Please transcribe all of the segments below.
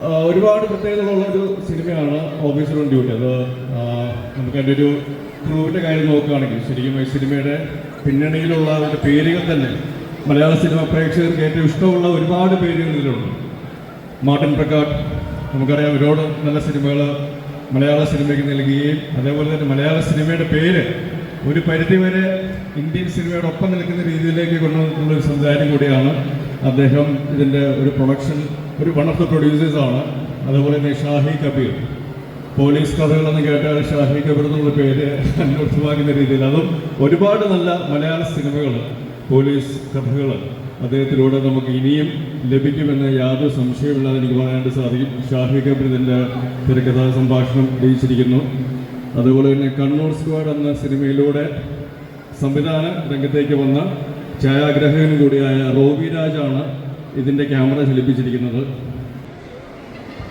ഒരുപാട് പ്രത്യേകതകളുള്ള ഒരു സിനിമയാണ് ഓഫീസർ ഓൺ ഡ്യൂട്ടി അത് നമുക്ക് അതിന്റെ ഒരു ക്രൂവിന്റെ കാര്യം നോക്കുകയാണെങ്കിൽ ശരിക്കും ഈ സിനിമയുടെ പിന്നണിയിലുള്ള അവരുടെ പേരുകൾ തന്നെ മലയാള സിനിമ പ്രേക്ഷകർക്ക് ഏറ്റവും ഇഷ്ടമുള്ള ഒരുപാട് പേരുകൾ ഇതിലുണ്ട്. മാർട്ടിൻ പ്രക്കാട്ട് നമുക്കറിയാം ഒരുപാട് നല്ല സിനിമകൾ മലയാള സിനിമയ്ക്ക് നൽകുകയും അതേപോലെ തന്നെ മലയാള സിനിമയുടെ പേര് ഒരു പരിധിവരെ ഇന്ത്യൻ സിനിമയോടൊപ്പം നിൽക്കുന്ന രീതിയിലേക്ക് കൊണ്ടുവന്നിട്ടുള്ള ഒരു സംവിധാനം കൂടിയാണ് അദ്ദേഹം ഇതിന്റെ ഒരു പ്രൊഡക്ഷൻ ഒരു വൺ ഓഫ് ദ പ്രൊഡ്യൂസേഴ്സാണ് അതുപോലെ തന്നെ ഷാഹി കബീർ. പോലീസ് കഥകളെന്ന് കേട്ടാൽ ഷാഹി കബീർ എന്നുള്ള പേര് അന്വർത്ഥമാക്കുന്ന രീതിയിൽ. അതും ഒരുപാട് നല്ല മലയാള സിനിമകൾ പോലീസ് കഥകൾ അദ്ദേഹത്തിലൂടെ നമുക്ക് ഇനിയും ലഭിക്കുമെന്ന് യാതൊരു സംശയമില്ലാതെ എനിക്ക് പറയാനായിട്ട് സാധിക്കും. ഷാഹി കബീർ ഇതിന്റെ തിരക്കഥാ സംഭാഷണം ലയിച്ചിരിക്കുന്നു അതുപോലെ തന്നെ കണ്ണൂർ സ്ക്വാഡ് എന്ന സിനിമയിലൂടെ സംവിധാന രംഗത്തേക്ക് വന്ന ഛായാഗ്രഹകൻ കൂടിയായ റോബി രാജാണ് ഇതിന്റെ ക്യാമറ ചലിപ്പിച്ചിരിക്കുന്നത്.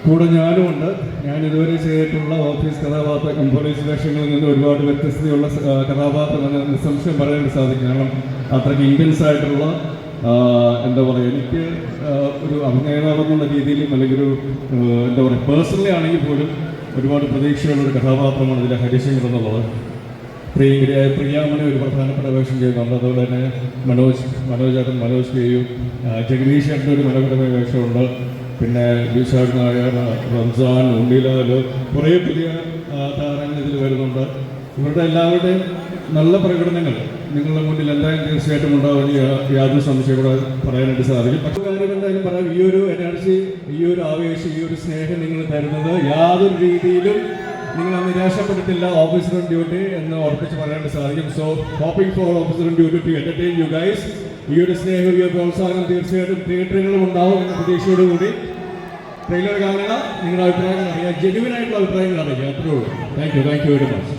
കൂടെ ഞാനുമുണ്ട് ഞാൻ ഇതുവരെ ചെയ്തിട്ടുള്ള ഓഫീസ് കഥാപാത്ര പോലീസ് വേഷങ്ങളിൽ നിന്ന് ഒരുപാട് വ്യത്യസ്തതയുള്ള കഥാപാത്രമെന്ന് നിസ്സംശയം പറയാൻ സാധിക്കും. കാരണം അത്രയ്ക്ക് ഇന്റൻസ് ആയിട്ടുള്ള എന്താ പറയുക എനിക്ക് ഒരു അഭിനേതാവെന്നുള്ള രീതിയിലും അല്ലെങ്കിൽ ഒരു എന്താ പറയുക പേഴ്സണലി ആണെങ്കിൽ പോലും ഒരുപാട് പ്രതീക്ഷയുള്ള ഒരു കഥാപാത്രമാണ് ഇതിലെ ഹരിശങ്കർ എന്നുള്ളത്. പ്രിയങ്കരിയായ പ്രിയാമണി ഒരു പ്രധാനപ്പെട്ട വേഷം ചെയ്യുന്നുണ്ട്. അതുപോലെ തന്നെ മനോജ് മനോജ് മനോജ് ചെയ്യും ജഗദീഷ് ചേട്ടന്റെ ഒരു മനോഹരമായ വേഷമുണ്ട്. പിന്നെ വിശാഖ് നായർ റംസാൻ ഉണ്ണിലാൽ കുറേ പുതിയ താരങ്ങൾ ഇതിൽ വരുന്നുണ്ട്. ഇവരുടെ എല്ലാവരുടെയും നല്ല പ്രകടനങ്ങൾ നിങ്ങളുടെ മുന്നിൽ എന്തായാലും തീർച്ചയായിട്ടും ഉണ്ടാവുന്ന യാതൊരു സംശയം കൂടെ പറയാനായിട്ട് സാധിക്കും. പക്ഷേ കാര്യം എന്തായാലും പറയാം. ഈ ഒരു എനർജി ഈ ഒരു ആവേശം ഈ ഒരു സ്നേഹം നിങ്ങൾ തരുന്നത് യാതൊരു രീതിയിലും നിങ്ങളെ നിരാശപ്പെട്ടിട്ടില്ല ഓഫീസർ ഓൺ ഡ്യൂട്ടി എന്ന് ഉറപ്പിച്ച് പറയാനായിട്ട് സാധിക്കും. So hoping for officer on duty to entertain you guys ഈ ഒരു സ്നേഹം പ്രോത്സാഹനം തീർച്ചയായിട്ടും തിയേറ്ററുകളിലും ഉണ്ടാവും എന്ന പ്രതീക്ഷയോടുകൂടി ട്രെയിലർ കാണുക. നിങ്ങളുടെ അഭിപ്രായങ്ങൾ ജെന്യുവൻ ആയിട്ടുള്ള അഭിപ്രായങ്ങൾ അറിയാം. അത്രേ ഉള്ളൂ thank you thank you very much